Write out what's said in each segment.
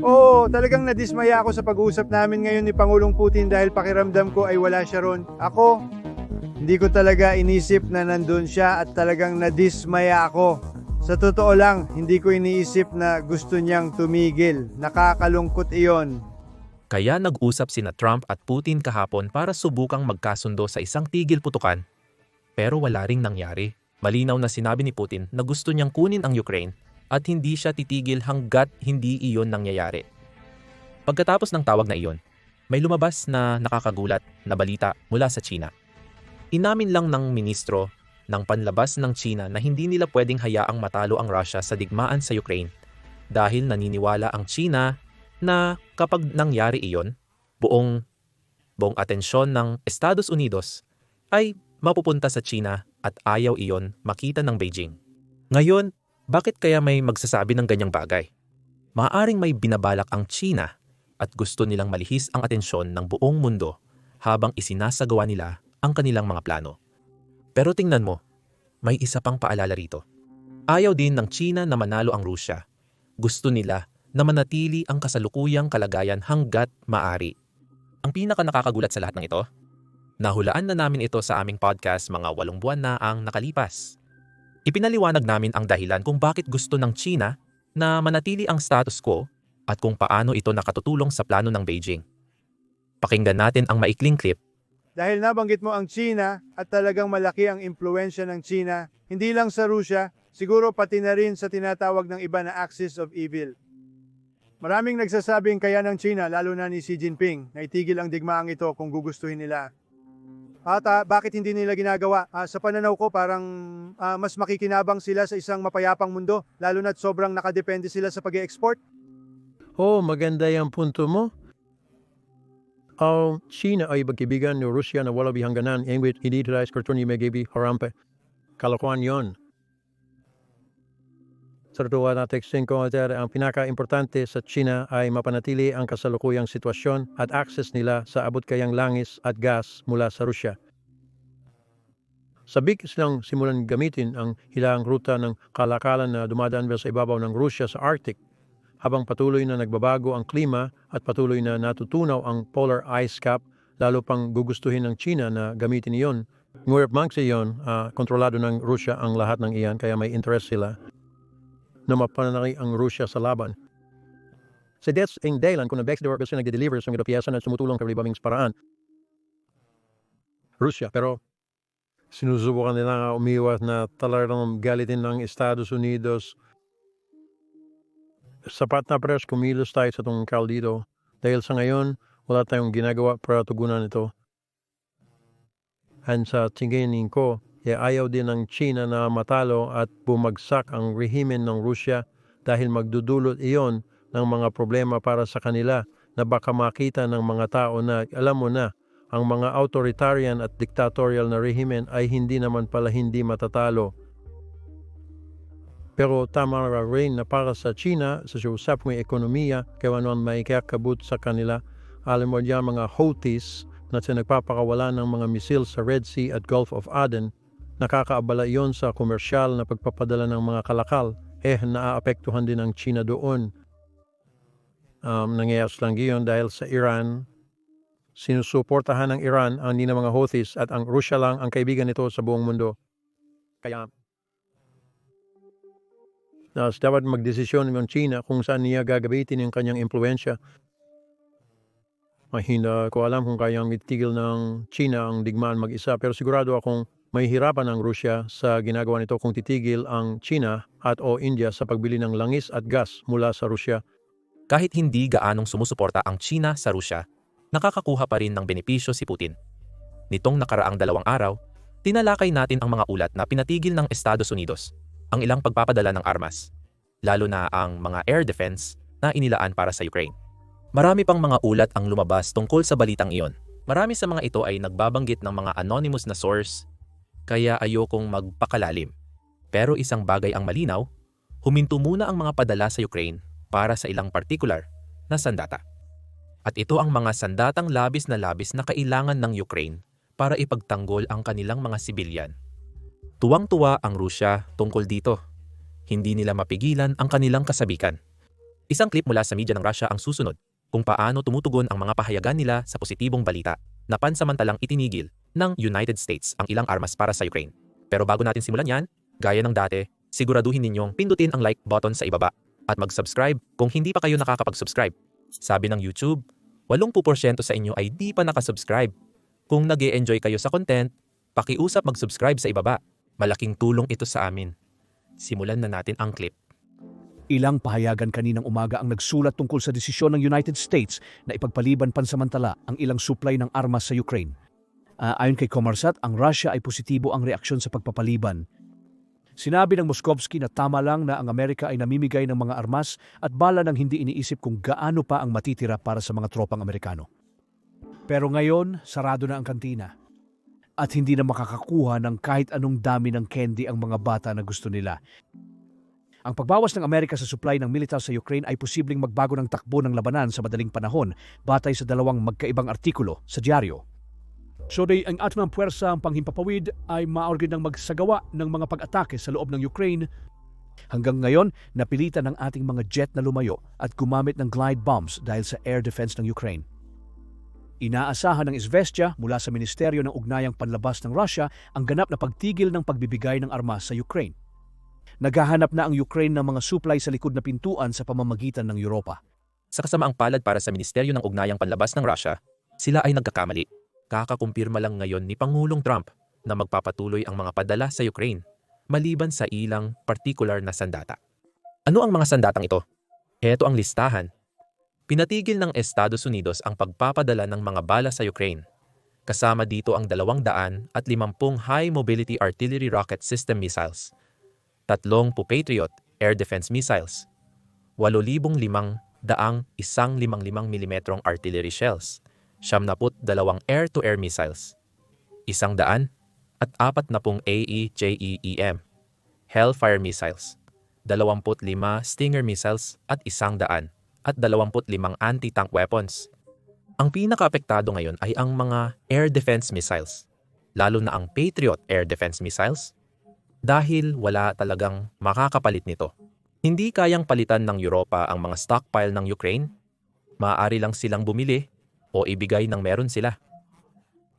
Oo, talagang nadismaya ako sa pag-uusap namin ngayon ni Pangulong Putin dahil pakiramdam ko ay wala siya ron. Ako, hindi ko talaga inisip na nandun siya at talagang nadismaya ako. Sa totoo lang, hindi ko iniisip na gusto niyang tumigil. Nakakalungkot iyon. Kaya nag-usap sina Trump at Putin kahapon para subukang magkasundo sa isang tigil putukan. Pero wala ring nangyari. Malinaw na sinabi ni Putin na gusto niyang kunin ang Ukraine at hindi siya titigil hanggat hindi iyon nangyayari. Pagkatapos ng tawag na iyon, may lumabas na nakakagulat na balita mula sa China. Inamin lang ng ministro ng panlabas ng China na hindi nila pwedeng hayaang matalo ang Russia sa digmaan sa Ukraine dahil naniniwala ang China na kapag nangyari iyon, buong buong atensyon ng Estados Unidos ay mapupunta sa China at ayaw iyon makita ng Beijing. Ngayon, bakit kaya may magsasabi ng ganyang bagay? Maaring may binabalak ang China at gusto nilang malihis ang atensyon ng buong mundo habang isinasagawa nila ang kanilang mga plano. Pero tingnan mo, may isa pang paalala rito. Ayaw din ng China na manalo ang Rusya. Gusto nila na manatili ang kasalukuyang kalagayan hanggat maari. Ang pinaka nakakagulat sa lahat ng ito, nahulaan na namin ito sa aming podcast mga walong buwan na ang nakalipas. Ipinaliwanag namin ang dahilan kung bakit gusto ng China na manatili ang status quo at kung paano ito nakatutulong sa plano ng Beijing. Pakinggan natin ang maikling clip Dahil nabanggit mo ang China at talagang malaki ang impluensya ng China, hindi lang sa Rusya, siguro pati na rin sa tinatawag ng iba na axis of evil. Maraming nagsasabing kaya ng China, lalo na ni Xi Jinping, na itigil ang digmaang ito kung gugustuhin nila. At ah, bakit hindi nila ginagawa? Ah, sa pananaw ko, parang ah, mas makikinabang sila sa isang mapayapang mundo, lalo na't sobrang nakadepende sila sa pag export Oh, maganda yung punto mo. Ang China ay magkibigan ni Rusya na wala bihangganan, ingwit hindi tayo skortuni megibi harampe. Kalokohan yon. Totoo natin ko ang pinaka-importante sa China ay mapanatili ang kasalukuyang sitwasyon at access nila sa abot kayang langis at gas mula sa Rusya. Sabik silang simulan gamitin ang hilang ruta ng kalakalan na dumadaan sa ibabaw ng Rusya sa Arctic habang patuloy na nagbabago ang klima at patuloy na natutunaw ang polar ice cap, lalo pang gugustuhin ng China na gamitin iyon. Ngunit mang sa iyon, ah, kontrolado ng Rusya ang lahat ng iyan kaya may interest sila na mapananaki ang Rusya sa laban. Sa debts ang dahilan kung nag-bex door kasi nag-deliver sa mga piyesa na sumutulong sa libaming paraan. Rusya, pero sinusubukan nila umiwas na talagang galitin ng Estados Unidos sapat na press kumilos tayo sa itong kaldito dahil sa ngayon wala tayong ginagawa para tugunan ito. And sa tingin ko, eh, ayaw din ng China na matalo at bumagsak ang rehimen ng Rusya dahil magdudulot iyon ng mga problema para sa kanila na baka makita ng mga tao na alam mo na ang mga authoritarian at dictatorial na rehimen ay hindi naman pala hindi matatalo. Pero tama rin na para sa China, sa usapang ekonomiya, kaya naman may kakabut sa kanila, alam mo diyan mga Houthis na sa nagpapakawala ng mga misil sa Red Sea at Gulf of Aden, nakakaabala iyon sa komersyal na pagpapadala ng mga kalakal, eh naaapektuhan din ng China doon. Um, nangyayas lang iyon dahil sa Iran, sinusuportahan ng Iran ang nina mga Houthis at ang Rusya lang ang kaibigan nito sa buong mundo. Kaya na dapat magdesisyon ng China kung saan niya gagamitin yung kanyang impluensya. Mahina ko alam kung kayang itigil ng China ang digmaan mag-isa pero sigurado akong may hirapan ang Rusya sa ginagawa nito kung titigil ang China at o India sa pagbili ng langis at gas mula sa Rusya. kahit hindi gaanong sumusuporta ang China sa Rusya, nakakakuha pa rin ng benepisyo si Putin. Nitong nakaraang dalawang araw, tinalakay natin ang mga ulat na pinatigil ng Estados Unidos ang ilang pagpapadala ng armas, lalo na ang mga air defense na inilaan para sa Ukraine. Marami pang mga ulat ang lumabas tungkol sa balitang iyon. Marami sa mga ito ay nagbabanggit ng mga anonymous na source, kaya ayokong magpakalalim. Pero isang bagay ang malinaw, huminto muna ang mga padala sa Ukraine para sa ilang particular na sandata. At ito ang mga sandatang labis na labis na kailangan ng Ukraine para ipagtanggol ang kanilang mga sibilyan. Tuwang-tuwa ang Rusya tungkol dito. Hindi nila mapigilan ang kanilang kasabikan. Isang clip mula sa media ng Russia ang susunod kung paano tumutugon ang mga pahayagan nila sa positibong balita na pansamantalang itinigil ng United States ang ilang armas para sa Ukraine. Pero bago natin simulan yan, gaya ng dati, siguraduhin ninyong pindutin ang like button sa ibaba at mag-subscribe kung hindi pa kayo nakakapag-subscribe. Sabi ng YouTube, 80% sa inyo ay di pa nakasubscribe. Kung nag enjoy kayo sa content, pakiusap mag-subscribe sa ibaba. Malaking tulong ito sa amin. Simulan na natin ang clip. Ilang pahayagan kaninang umaga ang nagsulat tungkol sa desisyon ng United States na ipagpaliban pansamantala ang ilang supply ng armas sa Ukraine. Ah, ayon kay Komarsat, ang Russia ay positibo ang reaksyon sa pagpapaliban. Sinabi ng Moskovsky na tama lang na ang Amerika ay namimigay ng mga armas at bala nang hindi iniisip kung gaano pa ang matitira para sa mga tropang Amerikano. Pero ngayon, sarado na ang kantina. At hindi na makakakuha ng kahit anong dami ng candy ang mga bata na gusto nila. Ang pagbawas ng Amerika sa supply ng militar sa Ukraine ay posibleng magbago ng takbo ng labanan sa madaling panahon batay sa dalawang magkaibang artikulo sa dyaryo. So day ang ating puwersa ang panghimpapawid ay maaorgin ng magsagawa ng mga pag-atake sa loob ng Ukraine. Hanggang ngayon, napilitan ng ating mga jet na lumayo at gumamit ng glide bombs dahil sa air defense ng Ukraine. Inaasahan ng Izvestia mula sa Ministeryo ng Ugnayang Panlabas ng Russia ang ganap na pagtigil ng pagbibigay ng armas sa Ukraine. Naghahanap na ang Ukraine ng mga supply sa likod na pintuan sa pamamagitan ng Europa. Sa kasamaang palad para sa Ministeryo ng Ugnayang Panlabas ng Russia, sila ay nagkakamali. Kakakumpirma lang ngayon ni Pangulong Trump na magpapatuloy ang mga padala sa Ukraine maliban sa ilang partikular na sandata. Ano ang mga sandatang ito? Heto ang listahan. Pinatigil ng Estados Unidos ang pagpapadala ng mga bala sa Ukraine. Kasama dito ang 200 at 50 High Mobility Artillery Rocket System missiles, tatlong Patriot air defense missiles, 8,500 daang isang 55 mm artillery shells, 72 air-to-air missiles, isang daan at apat na pong AEJEEM, Hellfire missiles, 25 Stinger missiles at isang daan at 25 anti-tank weapons. Ang pinakaapektado ngayon ay ang mga air defense missiles, lalo na ang Patriot air defense missiles, dahil wala talagang makakapalit nito. Hindi kayang palitan ng Europa ang mga stockpile ng Ukraine. Maaari lang silang bumili o ibigay ng meron sila.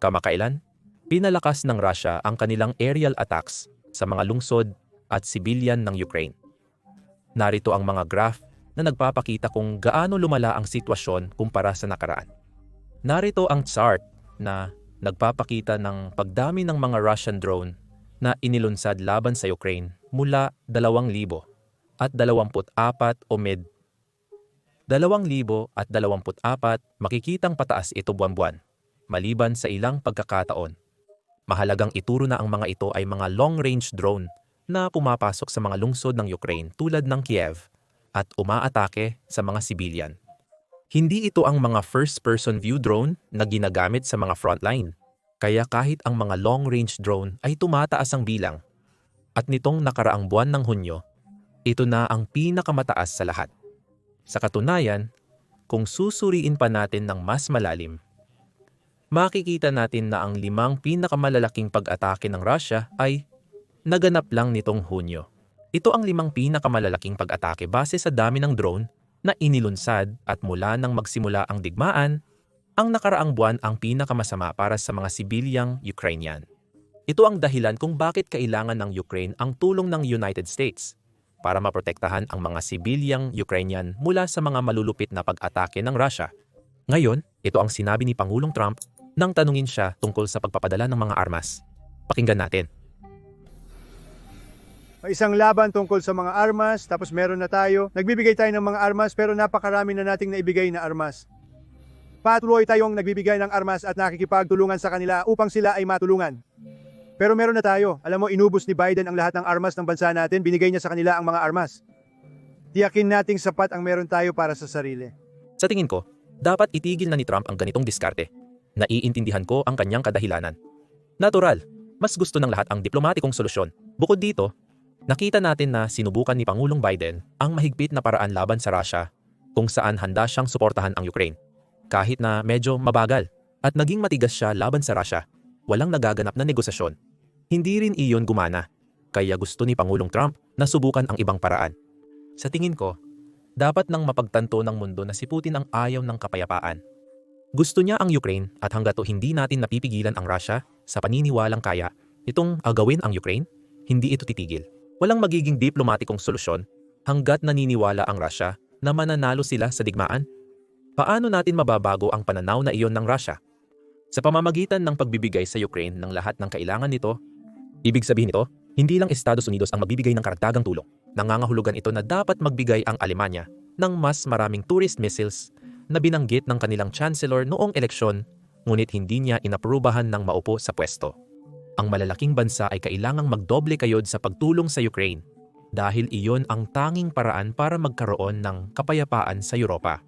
Kamakailan, pinalakas ng Russia ang kanilang aerial attacks sa mga lungsod at sibilyan ng Ukraine. Narito ang mga graph na nagpapakita kung gaano lumala ang sitwasyon kumpara sa nakaraan. Narito ang chart na nagpapakita ng pagdami ng mga Russian drone na inilunsad laban sa Ukraine mula 2,000 at 24 o mid 2,000 at 24 makikitang pataas ito buwan-buwan, maliban sa ilang pagkakataon. Mahalagang ituro na ang mga ito ay mga long-range drone na pumapasok sa mga lungsod ng Ukraine tulad ng Kiev at umaatake sa mga sibilyan. Hindi ito ang mga first-person view drone na ginagamit sa mga frontline. Kaya kahit ang mga long-range drone ay tumataas ang bilang. At nitong nakaraang buwan ng Hunyo, ito na ang pinakamataas sa lahat. Sa katunayan, kung susuriin pa natin ng mas malalim, makikita natin na ang limang pinakamalalaking pag-atake ng Russia ay naganap lang nitong Hunyo. Ito ang limang pinakamalalaking pag-atake base sa dami ng drone na inilunsad at mula nang magsimula ang digmaan, ang nakaraang buwan ang pinakamasama para sa mga sibilyang Ukrainian. Ito ang dahilan kung bakit kailangan ng Ukraine ang tulong ng United States para maprotektahan ang mga sibilyang Ukrainian mula sa mga malulupit na pag-atake ng Russia. Ngayon, ito ang sinabi ni Pangulong Trump nang tanungin siya tungkol sa pagpapadala ng mga armas. Pakinggan natin. May isang laban tungkol sa mga armas, tapos meron na tayo. Nagbibigay tayo ng mga armas pero napakarami na nating naibigay na armas. Patuloy tayong nagbibigay ng armas at nakikipagtulungan sa kanila upang sila ay matulungan. Pero meron na tayo. Alam mo, inubos ni Biden ang lahat ng armas ng bansa natin, binigay niya sa kanila ang mga armas. Tiyakin nating sapat ang meron tayo para sa sarili. Sa tingin ko, dapat itigil na ni Trump ang ganitong diskarte. Naiintindihan ko ang kanyang kadahilanan. Natural, mas gusto ng lahat ang diplomatikong solusyon. Bukod dito, nakita natin na sinubukan ni Pangulong Biden ang mahigpit na paraan laban sa Russia kung saan handa siyang suportahan ang Ukraine. Kahit na medyo mabagal at naging matigas siya laban sa Russia, walang nagaganap na negosasyon. Hindi rin iyon gumana, kaya gusto ni Pangulong Trump na subukan ang ibang paraan. Sa tingin ko, Dapat nang mapagtanto ng mundo na si Putin ang ayaw ng kapayapaan. Gusto niya ang Ukraine at hanggat hindi natin napipigilan ang Russia sa paniniwalang kaya itong agawin ang Ukraine, hindi ito titigil. Walang magiging diplomatikong solusyon hanggat naniniwala ang Russia na mananalo sila sa digmaan. Paano natin mababago ang pananaw na iyon ng Russia? Sa pamamagitan ng pagbibigay sa Ukraine ng lahat ng kailangan nito, ibig sabihin nito, hindi lang Estados Unidos ang magbibigay ng karagdagang tulong. Nangangahulugan ito na dapat magbigay ang Alemanya ng mas maraming tourist missiles na binanggit ng kanilang chancellor noong eleksyon ngunit hindi niya inaprubahan ng maupo sa pwesto. Ang malalaking bansa ay kailangang magdoble kayod sa pagtulong sa Ukraine dahil iyon ang tanging paraan para magkaroon ng kapayapaan sa Europa.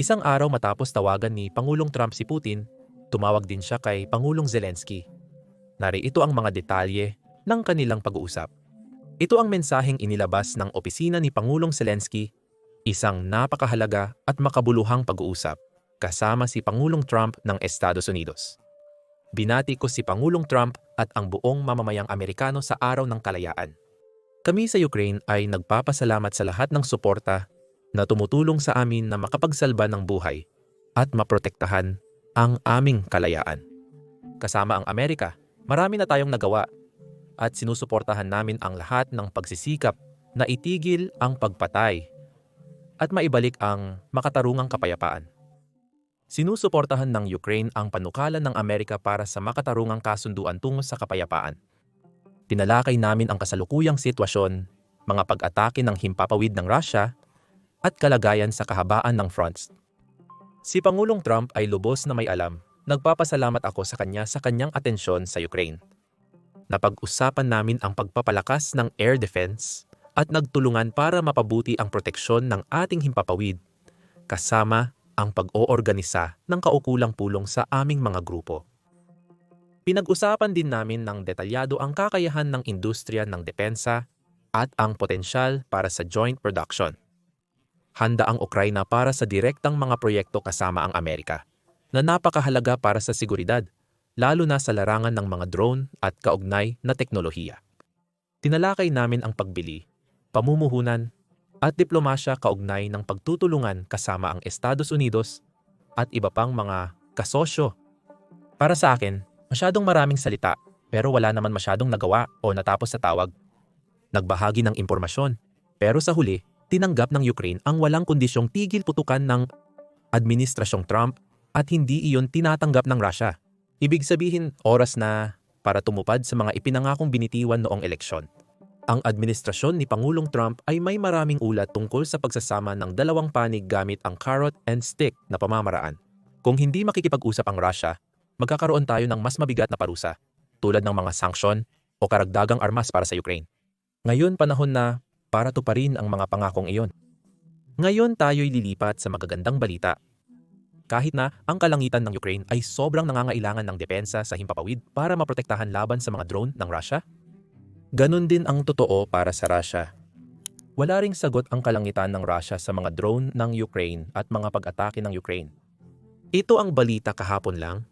Isang araw matapos tawagan ni Pangulong Trump si Putin, tumawag din siya kay Pangulong Zelensky. Narito ang mga detalye ng kanilang pag-uusap. Ito ang mensaheng inilabas ng opisina ni Pangulong Zelensky, isang napakahalaga at makabuluhang pag-uusap kasama si Pangulong Trump ng Estados Unidos. Binati ko si Pangulong Trump at ang buong mamamayang Amerikano sa araw ng kalayaan. Kami sa Ukraine ay nagpapasalamat sa lahat ng suporta na tumutulong sa amin na makapagsalba ng buhay at maprotektahan ang aming kalayaan. Kasama ang Amerika, marami na tayong nagawa at sinusuportahan namin ang lahat ng pagsisikap na itigil ang pagpatay at maibalik ang makatarungang kapayapaan. Sinusuportahan ng Ukraine ang panukalan ng Amerika para sa makatarungang kasunduan tungo sa kapayapaan. Tinalakay namin ang kasalukuyang sitwasyon, mga pag-atake ng himpapawid ng Russia, at kalagayan sa kahabaan ng fronts. Si Pangulong Trump ay lubos na may alam, nagpapasalamat ako sa kanya sa kanyang atensyon sa Ukraine. Napag-usapan namin ang pagpapalakas ng air defense at nagtulungan para mapabuti ang proteksyon ng ating himpapawid, kasama ang pag-oorganisa ng kaukulang pulong sa aming mga grupo. Pinag-usapan din namin ng detalyado ang kakayahan ng industriya ng depensa at ang potensyal para sa joint production. Handa ang Ukraina para sa direktang mga proyekto kasama ang Amerika na napakahalaga para sa seguridad, lalo na sa larangan ng mga drone at kaugnay na teknolohiya. Tinalakay namin ang pagbili, pamumuhunan, at diplomasya kaugnay ng pagtutulungan kasama ang Estados Unidos at iba pang mga kasosyo. Para sa akin, masyadong maraming salita pero wala naman masyadong nagawa o natapos sa tawag. Nagbahagi ng impormasyon pero sa huli, tinanggap ng Ukraine ang walang kondisyong tigil putukan ng Administrasyong Trump at hindi iyon tinatanggap ng Russia. Ibig sabihin, oras na para tumupad sa mga ipinangakong binitiwan noong eleksyon. Ang administrasyon ni Pangulong Trump ay may maraming ulat tungkol sa pagsasama ng dalawang panig gamit ang carrot and stick na pamamaraan. Kung hindi makikipag-usap ang Russia, magkakaroon tayo ng mas mabigat na parusa, tulad ng mga sanksyon o karagdagang armas para sa Ukraine. Ngayon panahon na para tuparin ang mga pangakong iyon. Ngayon tayo'y lilipat sa magagandang balita. Kahit na ang kalangitan ng Ukraine ay sobrang nangangailangan ng depensa sa himpapawid para maprotektahan laban sa mga drone ng Russia, Ganon din ang totoo para sa Russia. Wala ring sagot ang kalangitan ng Russia sa mga drone ng Ukraine at mga pag-atake ng Ukraine. Ito ang balita kahapon lang.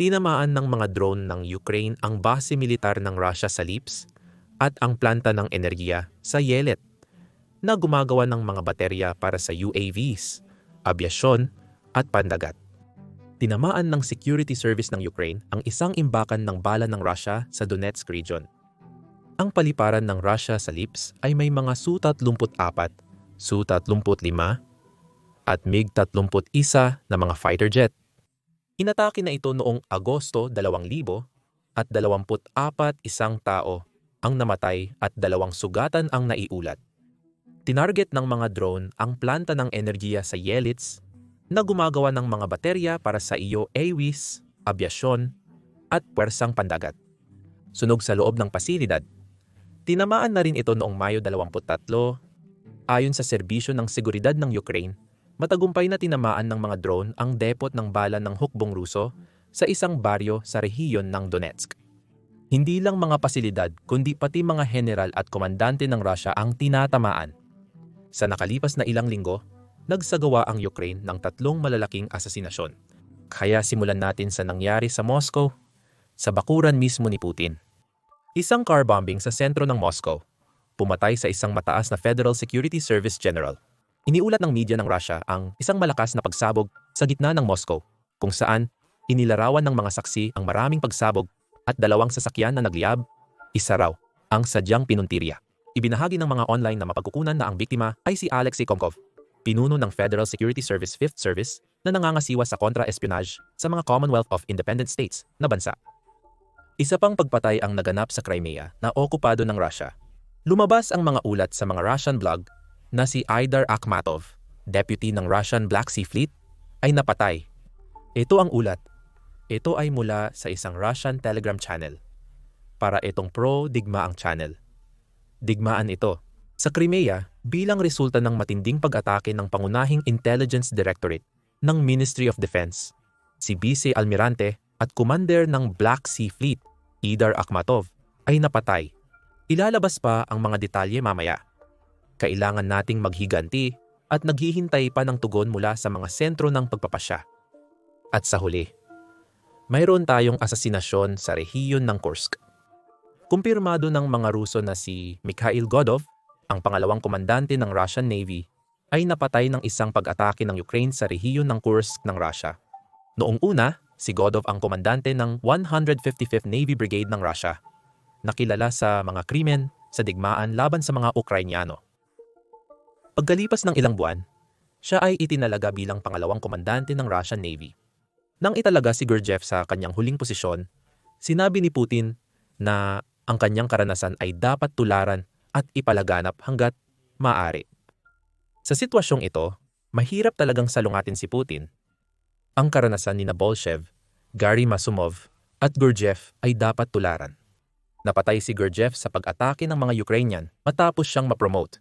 Tinamaan ng mga drone ng Ukraine ang base militar ng Russia sa Lips at ang planta ng enerhiya sa Yelet na gumagawa ng mga baterya para sa UAVs, abyasyon at pandagat. Tinamaan ng security service ng Ukraine ang isang imbakan ng bala ng Russia sa Donetsk region. Ang paliparan ng Russia sa Lips ay may mga Su-34, Su-35 at MiG-31 na mga fighter jet. Inatake na ito noong Agosto 2000 at 24 isang tao ang namatay at dalawang sugatan ang naiulat. Tinarget ng mga drone ang planta ng enerhiya sa Yelits na gumagawa ng mga baterya para sa iyo AWIS, abyasyon at puwersang pandagat. Sunog sa loob ng pasilidad Tinamaan na rin ito noong Mayo 23. Ayon sa serbisyo ng seguridad ng Ukraine, matagumpay na tinamaan ng mga drone ang depot ng bala ng hukbong Ruso sa isang baryo sa rehiyon ng Donetsk. Hindi lang mga pasilidad kundi pati mga general at komandante ng Russia ang tinatamaan. Sa nakalipas na ilang linggo, nagsagawa ang Ukraine ng tatlong malalaking asasinasyon. Kaya simulan natin sa nangyari sa Moscow, sa bakuran mismo ni Putin. Isang car bombing sa sentro ng Moscow. Pumatay sa isang mataas na Federal Security Service General. Iniulat ng media ng Russia ang isang malakas na pagsabog sa gitna ng Moscow kung saan inilarawan ng mga saksi ang maraming pagsabog at dalawang sasakyan na nagliyab, isa raw ang sadyang pinuntirya. Ibinahagi ng mga online na mapagkukunan na ang biktima ay si Alexei Komkov, pinuno ng Federal Security Service Fifth Service na nangangasiwa sa kontra-espionage sa mga Commonwealth of Independent States na bansa. Isa pang pagpatay ang naganap sa Crimea na okupado ng Russia. Lumabas ang mga ulat sa mga Russian blog na si Aidar Akhmatov, deputy ng Russian Black Sea Fleet, ay napatay. Ito ang ulat. Ito ay mula sa isang Russian Telegram channel. Para itong pro-digmaang channel. Digmaan ito. Sa Crimea, bilang resulta ng matinding pag-atake ng pangunahing Intelligence Directorate ng Ministry of Defense, si Vice Almirante at commander ng Black Sea Fleet, Idar Akhmatov, ay napatay. Ilalabas pa ang mga detalye mamaya. Kailangan nating maghiganti at naghihintay pa ng tugon mula sa mga sentro ng pagpapasya. At sa huli, mayroon tayong asasinasyon sa rehiyon ng Kursk. Kumpirmado ng mga Ruso na si Mikhail Godov, ang pangalawang komandante ng Russian Navy, ay napatay ng isang pag-atake ng Ukraine sa rehiyon ng Kursk ng Russia. Noong una, si Godov ang komandante ng 155th Navy Brigade ng Russia, nakilala sa mga krimen sa digmaan laban sa mga Ukrainyano. Pagkalipas ng ilang buwan, siya ay itinalaga bilang pangalawang komandante ng Russian Navy. Nang italaga si Gurdjieff sa kanyang huling posisyon, sinabi ni Putin na ang kanyang karanasan ay dapat tularan at ipalaganap hanggat maaari. Sa sitwasyong ito, mahirap talagang salungatin si Putin. Ang karanasan ni Bolshev, Gary Masumov at Gurdjieff ay dapat tularan. Napatay si Gurdjieff sa pag-atake ng mga Ukrainian matapos siyang mapromote